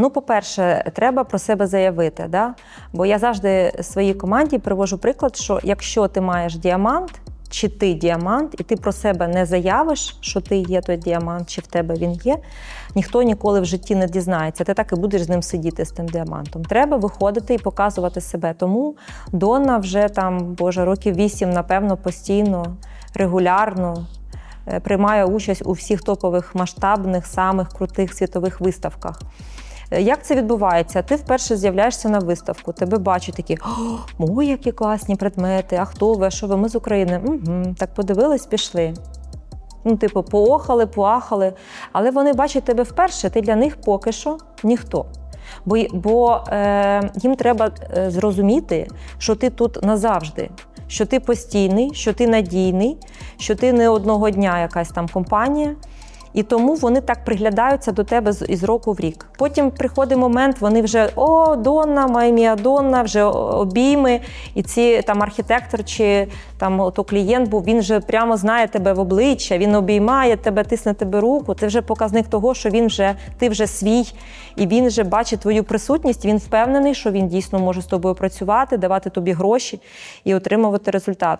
Ну, по-перше, треба про себе заявити. Да? Бо я завжди своїй команді привожу приклад, що якщо ти маєш діамант, чи ти діамант, і ти про себе не заявиш, що ти є той діамант, чи в тебе він є, ніхто ніколи в житті не дізнається. Ти так і будеш з ним сидіти з тим діамантом. Треба виходити і показувати себе. Тому Донна вже там, боже, років вісім, напевно, постійно, регулярно е, приймає участь у всіх топових масштабних, самих крутих світових виставках. Як це відбувається? Ти вперше з'являєшся на виставку, тебе бачать такі, о, які класні предмети, а хто ви, що ви? Ми з України. Угу. Так подивились, пішли. Ну, типу, поохали, поахали. Але вони бачать тебе вперше, ти для них поки що ніхто. Бо, бо е, їм треба е, зрозуміти, що ти тут назавжди, що ти постійний, що ти надійний, що ти не одного дня якась там компанія. І тому вони так приглядаються до тебе із року в рік. Потім приходить момент, вони вже о, Донна, Маймія Донна, вже обійми. І ці там архітектор чи там то клієнт був, він вже прямо знає тебе в обличчя, він обіймає тебе, тисне тебе руку. Це вже показник того, що він вже ти вже свій, і він вже бачить твою присутність. Він впевнений, що він дійсно може з тобою працювати, давати тобі гроші і отримувати результат.